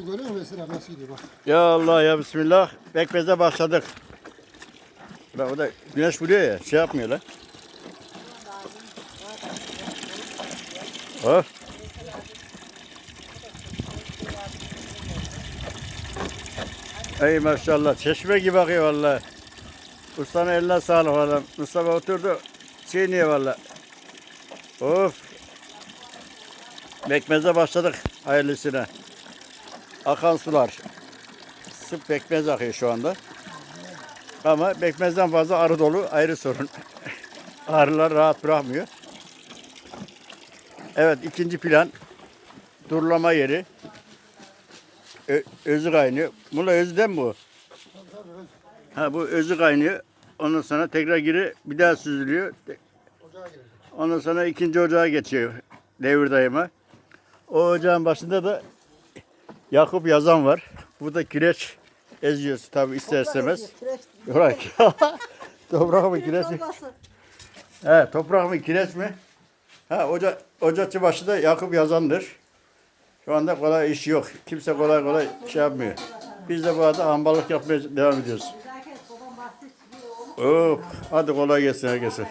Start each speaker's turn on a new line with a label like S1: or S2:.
S1: görüyor Esra nasıl gidiyor bak.
S2: Ya Allah ya Bismillah. Bekmeze başladık. Bak o da güneş vuruyor ya şey yapmıyor lan. Oh. Ey maşallah çeşme gibi akıyor valla. Ustanın eline sağlık valla. Mustafa oturdu. Çiğniyor valla. Of. Bekmeze başladık hayırlısına. Akan sular. Sık bekmez akıyor şu anda. Ama bekmezden fazla arı dolu ayrı sorun. Arılar rahat bırakmıyor. Evet ikinci plan. Durulama yeri. Ö- özü kaynıyor. Mula özden mi bu? Ha bu özü kaynıyor. Ondan sonra tekrar geri bir daha süzülüyor. Ondan sonra ikinci ocağa geçiyor devir dayıma. O ocağın başında da Yakup Yazan var. Bu da kireç eziyoruz tabi ister istemez. Bırak. toprak mı kireç mi? He, toprak mı kireç mi? Ha, oca, ocakçı başı da Yakup Yazan'dır. Şu anda kolay iş yok. Kimse kolay kolay şey yapmıyor. Biz de bu arada hambalık yapmaya devam ediyoruz. Hop, hadi kolay gelsin herkese.